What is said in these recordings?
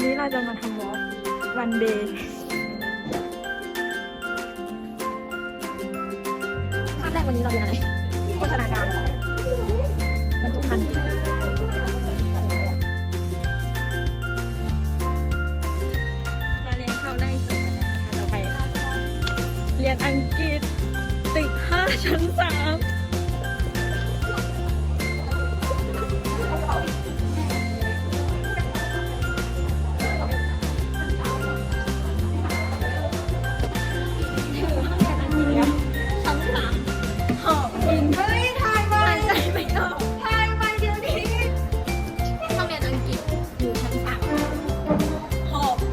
วันนี้เราจะมาทำวอล์กวันเดย์ภาพแรกวันนี้เราเรียนอะไรโฆษณาการบรรจุภัณฑ์มาเรียนเข้าได้สุดนะคะเราไป เรียนอังกฤษตึกห้าชั้นสาม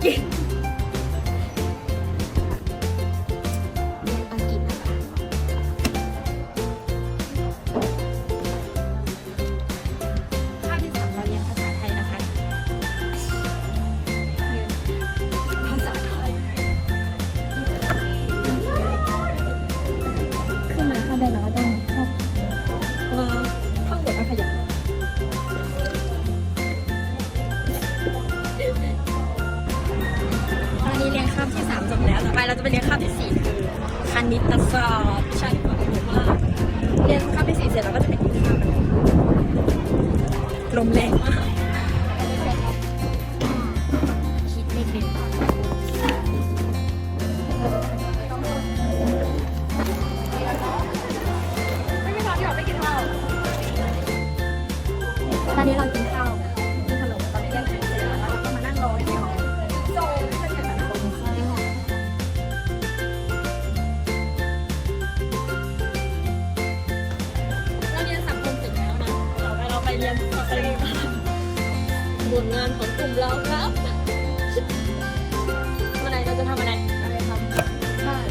ห แล้วต่อไปเราจะไปเรียนคาบที่4คือคณิตศาสตร์ใช่ค่ะผมว่าเรียนคาบที่4เสร็จเราก็จะไปกินข้าวกันลมแรงมากคิดไม่เป็นไม่มีความที่แบบไม่กินข้าวตอนนี้เรากิน ผลงานของกลุ่มเราครับเมื่อไหรเราจะทำอะไรอะไรทำบ้าน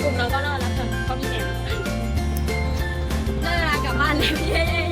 กลุ่มเราก็น่ารักกันเขามีแอบได้เวลากลับบ้านแล้วเย้